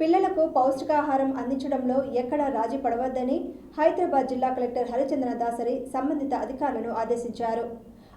పిల్లలకు పౌష్టికాహారం అందించడంలో ఎక్కడా రాజీ పడవద్దని హైదరాబాద్ జిల్లా కలెక్టర్ హరిచంద్ర దాసరి సంబంధిత అధికారులను ఆదేశించారు.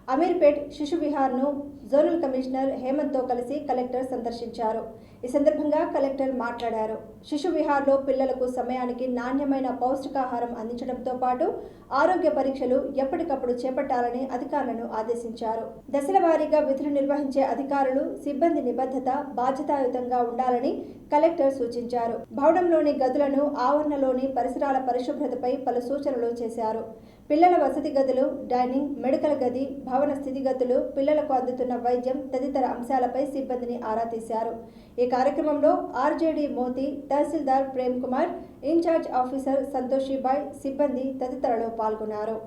అమీర్పేట్ శిశు విహార్ను జోనల్ కమిషనర్ హేమంత్తో కలిసి కలెక్టర్ సందర్శించారు. ఈ సందర్భంగా కలెక్టర్ మాట్లాడారు. శిశు విహార్లో పిల్లలకు సమయానికి నాణ్యమైన పౌష్టికాహారం అందించడంతో పాటు ఆరోగ్య పరీక్షలు ఎప్పటికప్పుడు చేపట్టాలని అధికారులను ఆదేశించారు. దశల వారీగా విధులు నిర్వహించే అధికారులు సిబ్బంది నిబద్ధత బాధ్యతాయుతంగా ఉండాలని కలెక్టర్ సూచించారు. భవనంలోని గదులను ఆవరణలోని పరిసరాల పరిశుభ్రతపై పలు సూచనలు చేశారు. పిల్లల వసతి గదులు డైనింగ్ మెడికల్ గది భవన స్థితిగతులు పిల్లలకు అందుతున్న వైద్యం తదితర అంశాలపై సిబ్బందిని ఆరా తీశారు. ఈ కార్యక్రమంలో ఆర్జేడీ మోతి తహసీల్దార్ ప్రేమ్ కుమార్ ఇన్ఛార్జ్ ఆఫీసర్ సంతోషిబాయ్ సిబ్బంది తదితరులు పాల్గొన్నారు.